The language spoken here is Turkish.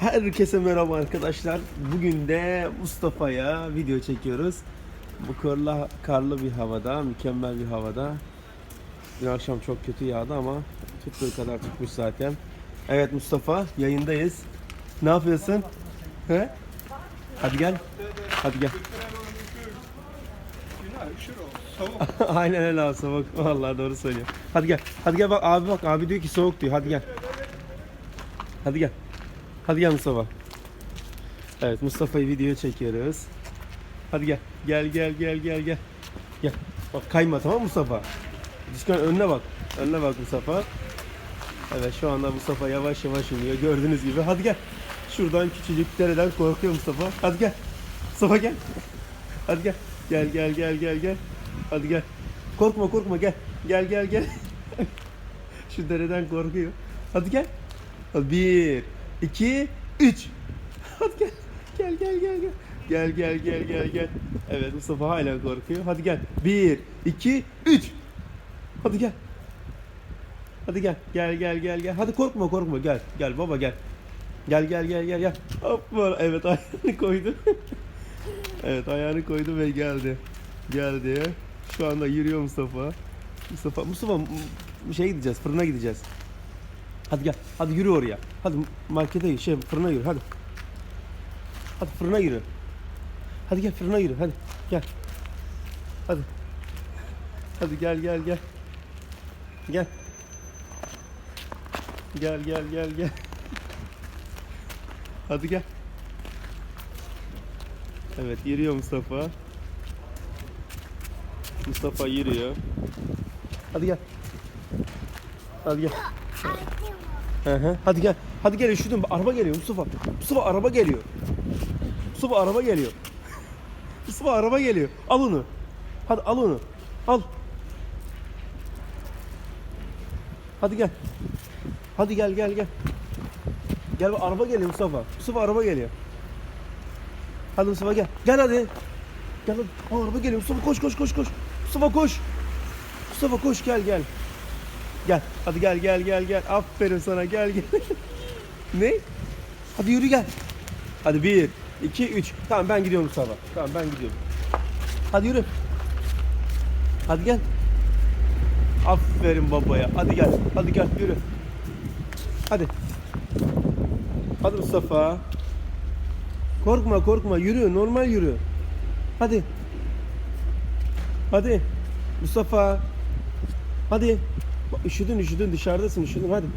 Herkese merhaba arkadaşlar. Bugün de Mustafa'ya video çekiyoruz. Bu karlı, karlı bir havada, mükemmel bir havada. Dün akşam çok kötü yağdı ama tuttuğu kadar tutmuş zaten. Evet Mustafa, yayındayız. Ne yapıyorsun? He? Hadi gel. Hadi gel. Aynen öyle abi soğuk. Vallahi doğru söylüyor. Hadi gel. Hadi gel bak abi bak abi diyor ki soğuk diyor. Hadi gel. Hadi gel. Hadi gel Mustafa. Evet Mustafa'yı video çekiyoruz. Hadi gel. Gel gel gel gel gel. Gel. Bak kayma tamam Mustafa? Düşkan önüne bak. Önüne bak Mustafa. Evet şu anda Mustafa yavaş yavaş iniyor. Gördüğünüz gibi. Hadi gel. Şuradan küçücük dereden korkuyor Mustafa. Hadi gel. Mustafa gel. Hadi gel. Gel gel gel gel gel. Hadi gel. Korkma korkma gel. Gel gel gel. Şu dereden korkuyor. Hadi gel. Hadi bir, iki, üç. Hadi gel. Gel gel gel gel. Gel gel gel gel gel. Evet Mustafa hala korkuyor. Hadi gel. Bir, iki, üç. Hadi gel. Hadi gel. Gel gel gel gel. Hadi korkma korkma gel. Gel baba gel. Gel gel gel gel gel. Hoppa. Evet ayağını koydu. evet ayağını koydu ve geldi. Geldi. Şu anda yürüyor Mustafa. Mustafa Mustafa şey gideceğiz. Fırına gideceğiz. Hadi gel. Hadi yürü oraya. Hadi markete. Şey fırına yürü. Hadi. Hadi fırına yürü. Hadi gel fırına yürü. Hadi gel. Hadi. Hadi gel gel gel. Gel. Gel gel gel gel. Hadi gel. Evet yürüyor Mustafa. Mustafa yürüyor. Hadi gel. Hadi gel. Hı hı. Hadi gel. Hadi gel üşüdüm. Araba geliyor Mustafa. Mustafa araba geliyor. Mustafa araba geliyor. Mustafa araba geliyor. Al onu. Hadi al onu. Al. Hadi gel. Hadi gel gel gel. Gel araba geliyor Mustafa. Mustafa araba geliyor. Hadi Mustafa gel. Gel hadi. Gel hadi. Aa, araba geliyor. Mustafa koş koş koş koş. Mustafa koş. Mustafa koş gel gel. Gel. Hadi gel gel gel gel. Aferin sana gel gel. ne? Hadi yürü gel. Hadi bir, iki, üç. Tamam ben gidiyorum Mustafa. Tamam ben gidiyorum. Hadi yürü. Hadi gel. Aferin babaya. Hadi gel. Hadi gel yürü. Hadi. Hadi Mustafa. Korkma korkma yürü normal yürü. Hadi. Hadi. Mustafa. Hadi. Üşüdün üşüdün dışarıdasın üşüdün hadi.